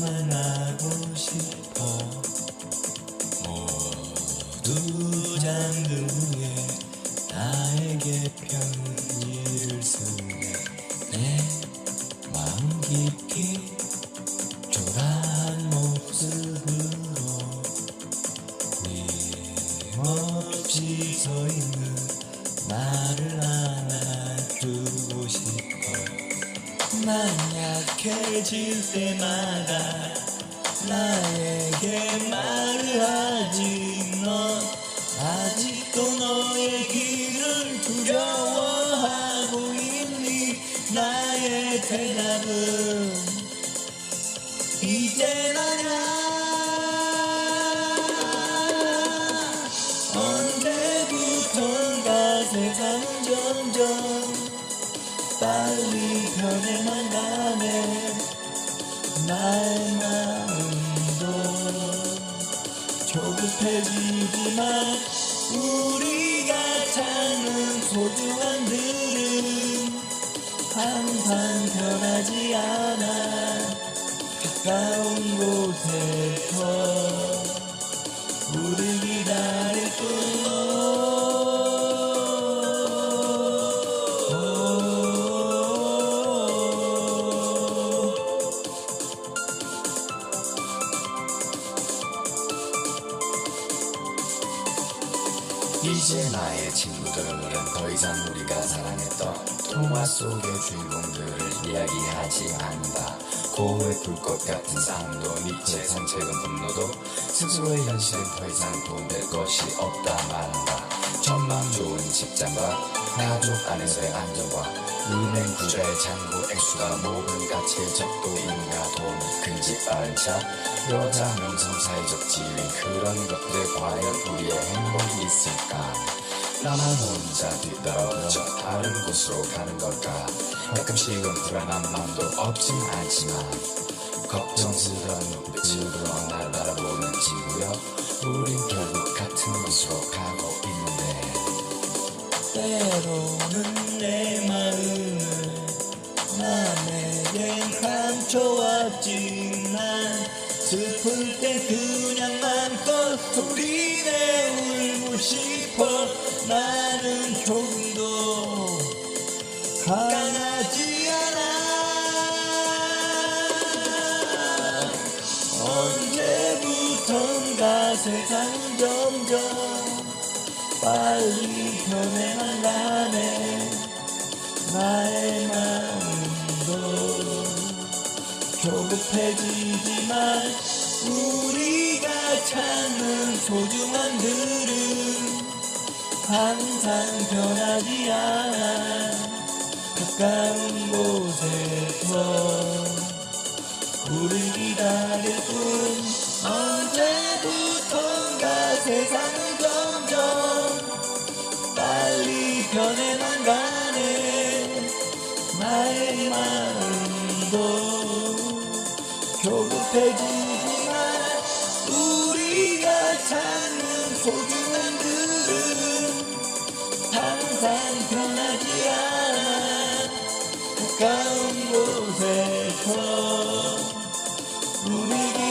만나고 싶어. 모두 잠든 후에 나에게 편지를 쓰네. 내 마음 깊이 초라한 모습으로 힘없이 서 있는 나를 안 난 약해질 때마다 나에게 말을 하지 넌 아직도 너의 길을 두려워하고 있니? 나의 대답은 이제 나야. 언제부턴가 세상 점점 빨리 변해만 가네. 나의 마음도 조급해지지만 우리가 찾는 소중한 들은 항상 변하지 않아. 가까운 곳에 이제 나의 친구들은 더 이상 우리가 사랑했던 동화 속의 주인공들을 이야기하지 않는다. 고의 불꽃 같은 싸움도 니체 산책은 분노도 스스로의 현실은 더 이상 도움될 것이 없다 말한다. 전망 좋은 직장과 가족 안에서의 안정과 은행 구좌의 잔고 액수가 모든 가치의 적도인가? 돈 근집 빠른 차 여자 명성 사회적 지위 그런 것들 과연 우리의 행복이 있을까? 나만 혼자 뒤떨어져 다른 곳으로 가는 걸까? 가끔씩은 불안한 마음도 없진 않지만 걱정스러운 눈빛으로 날 바라보는 친구여 우린 결국 같은 곳으로 가고 있는데. 때로는 내 감춰왔지만 슬플 때 그냥 맘껏 소리내 울고 싶어. 나는 조금도 강하지 않아. 언제부턴가 세상 점점 빨리 변해만 가네. 나의 마음도 조급해지지만 우리가 찾는 소중한 들은 항상 변하지 않아 가까운 곳에서 우리 기다릴 뿐 언제부턴가 세상은 점점 빨리 변해만 조급해지지만 우리가 찾는 소중한 들은 항상 변하지 않아 가까운 곳에서 우리